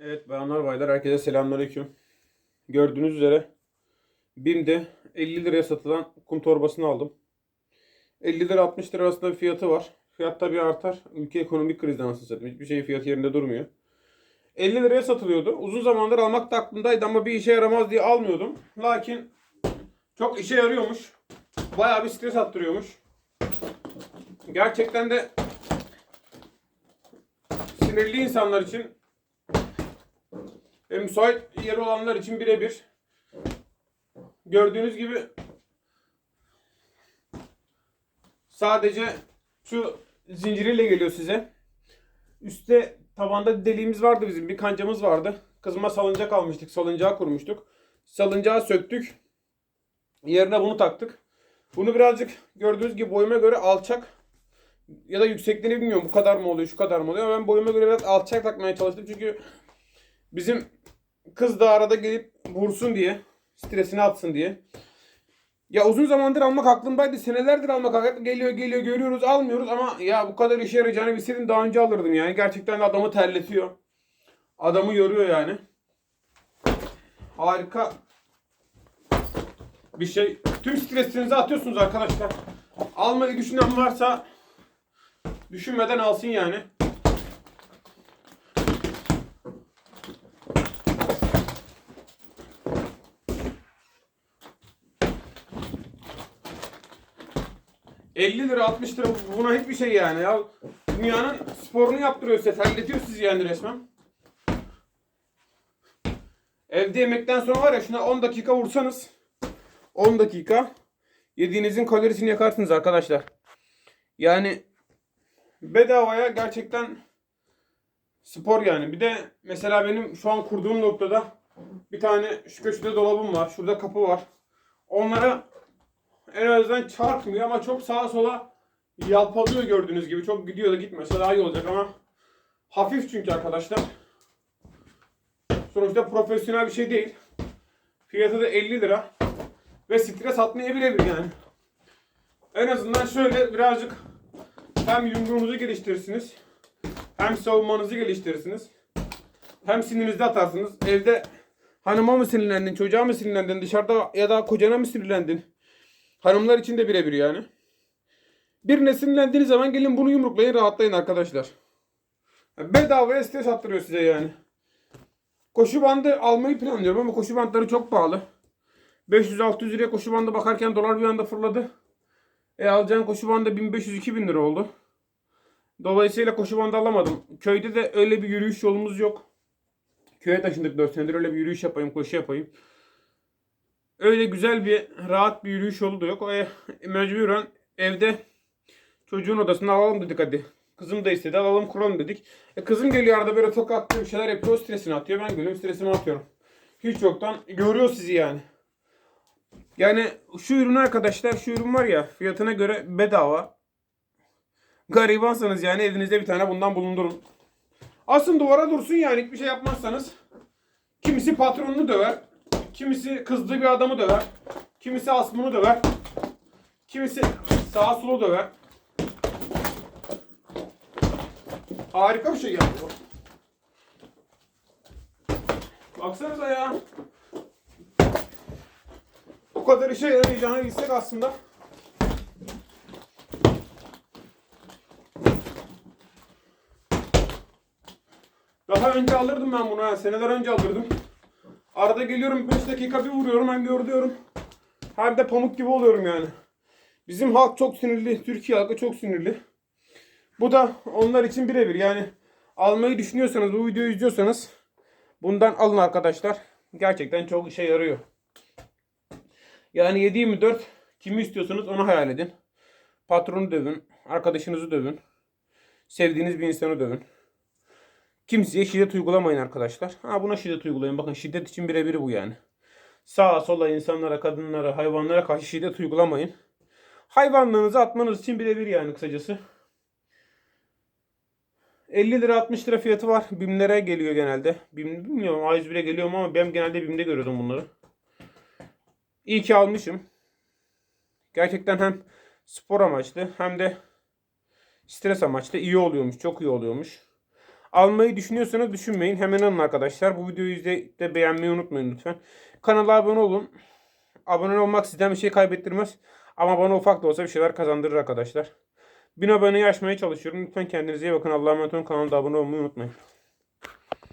Evet bayanlar baylar herkese selamünaleyküm. Gördüğünüz üzere BİM'de 50 liraya satılan kum torbasını aldım. 50 lira 60 lira arasında bir fiyatı var. Fiyat tabii artar. Ülke ekonomik krizden nasıl satayım. Hiçbir şeyin fiyatı yerinde durmuyor. 50 liraya satılıyordu. Uzun zamandır almak da aklımdaydı ama bir işe yaramaz diye almıyordum. Lakin çok işe yarıyormuş. Bayağı bir stres attırıyormuş. Gerçekten de sinirli insanlar için ve müsait yeri olanlar için birebir. Gördüğünüz gibi sadece şu zinciriyle geliyor size. Üste tabanda deliğimiz vardı bizim. Bir kancamız vardı. Kızıma salıncak almıştık. Salıncağı kurmuştuk. Salıncağı söktük. Yerine bunu taktık. Bunu birazcık gördüğünüz gibi boyuma göre alçak ya da yüksekliğini bilmiyorum. Bu kadar mı oluyor, şu kadar mı oluyor. Ben boyuma göre biraz alçak takmaya çalıştım. Çünkü bizim kız da arada gelip vursun diye, stresini atsın diye. Ya uzun zamandır almak aklımdaydı. Senelerdir almak aklımda. Geliyor geliyor görüyoruz almıyoruz ama ya bu kadar işe yarayacağını bilseydim daha önce alırdım yani. Gerçekten adamı terletiyor. Adamı yoruyor yani. Harika bir şey. Tüm stresinizi atıyorsunuz arkadaşlar. Almayı düşünen varsa düşünmeden alsın yani. ...50 lira 60 lira buna hiçbir şey yani ya. Dünyanın sporunu yaptırıyor size. Terletiyor sizi yani resmen. Evde yemekten sonra var ya şuna 10 dakika vursanız 10 dakika yediğinizin kalorisini yakarsınız arkadaşlar. Yani bedavaya gerçekten spor yani. Bir de mesela benim şu an kurduğum noktada bir tane şu köşede dolabım var. Şurada kapı var. Onlara en azından çarpmıyor ama çok sağa sola yalpalıyor gördüğünüz gibi. Çok gidiyor da gitmese daha iyi olacak ama hafif çünkü arkadaşlar. Sonuçta profesyonel bir şey değil. Fiyatı da 50 lira. Ve stres atmaya birebir yani. En azından şöyle birazcık hem yumruğunuzu geliştirirsiniz. Hem savunmanızı geliştirirsiniz. Hem sinirinizi atarsınız. Evde hanıma mı sinirlendin, çocuğa mı sinirlendin, dışarıda ya da kocana mı sinirlendin? Hanımlar için de birebir yani. Birine sinirlendiğiniz zaman gelin bunu yumruklayın rahatlayın arkadaşlar. Bedavaya stres attırıyor size yani. Koşu bandı almayı planlıyorum ama koşu bandları çok pahalı. 500-600 liraya koşu bandı bakarken dolar bir anda fırladı. E alacağın koşu bandı 1500-2000 lira oldu. Dolayısıyla koşu bandı alamadım. Köyde de öyle bir yürüyüş yolumuz yok. Köye taşındık 4 senedir öyle bir yürüyüş yapayım, koşu yapayım. Öyle güzel bir, rahat bir yürüyüş yolu da yok. E, mecburen evde çocuğun odasında alalım dedik hadi. Kızım da istedi alalım kuralım dedik. E, kızım geliyor arada böyle tokat atıyor bir şeyler yapıyor stresini atıyor. Ben geliyorum stresimi atıyorum. Hiç yoktan görüyor sizi yani. Yani şu ürün arkadaşlar şu ürün var ya fiyatına göre bedava. Garibansanız yani evinizde bir tane bundan bulundurun. Asın duvara dursun yani hiçbir şey yapmazsanız. Kimisi patronunu döver. Kimisi kızdığı bir adamı döver. Kimisi asmını döver. Kimisi sağa sola döver. Harika bir şey geldi bu. Baksanıza ya. O kadar işe yarayacağını bilsek aslında. Daha önce alırdım ben bunu. Seneler önce alırdım. Arada geliyorum 5 dakika bir vuruyorum hem gördüyorum. Hem de pamuk gibi oluyorum yani. Bizim halk çok sinirli. Türkiye halkı çok sinirli. Bu da onlar için birebir. Yani almayı düşünüyorsanız, bu videoyu izliyorsanız bundan alın arkadaşlar. Gerçekten çok işe yarıyor. Yani 7-24 kimi istiyorsanız onu hayal edin. Patronu dövün, arkadaşınızı dövün. Sevdiğiniz bir insanı dövün. Kimseye şiddet uygulamayın arkadaşlar. Ha buna şiddet uygulayın. Bakın şiddet için birebir bu yani. Sağa sola insanlara, kadınlara, hayvanlara karşı şiddet uygulamayın. Hayvanlığınızı atmanız için birebir yani kısacası. 50 lira 60 lira fiyatı var. Bimlere geliyor genelde. Bim, bilmiyorum A101'e geliyor ama ben genelde Bim'de görüyordum bunları. İyi ki almışım. Gerçekten hem spor amaçlı hem de stres amaçlı iyi oluyormuş. Çok iyi oluyormuş. Almayı düşünüyorsanız düşünmeyin. Hemen alın arkadaşlar. Bu videoyu de beğenmeyi unutmayın lütfen. Kanala abone olun. Abone olmak sizden bir şey kaybettirmez. Ama bana ufak da olsa bir şeyler kazandırır arkadaşlar. 1000 aboneyi aşmaya çalışıyorum. Lütfen kendinize iyi bakın. Allah'a emanet olun. Kanalda abone olmayı unutmayın.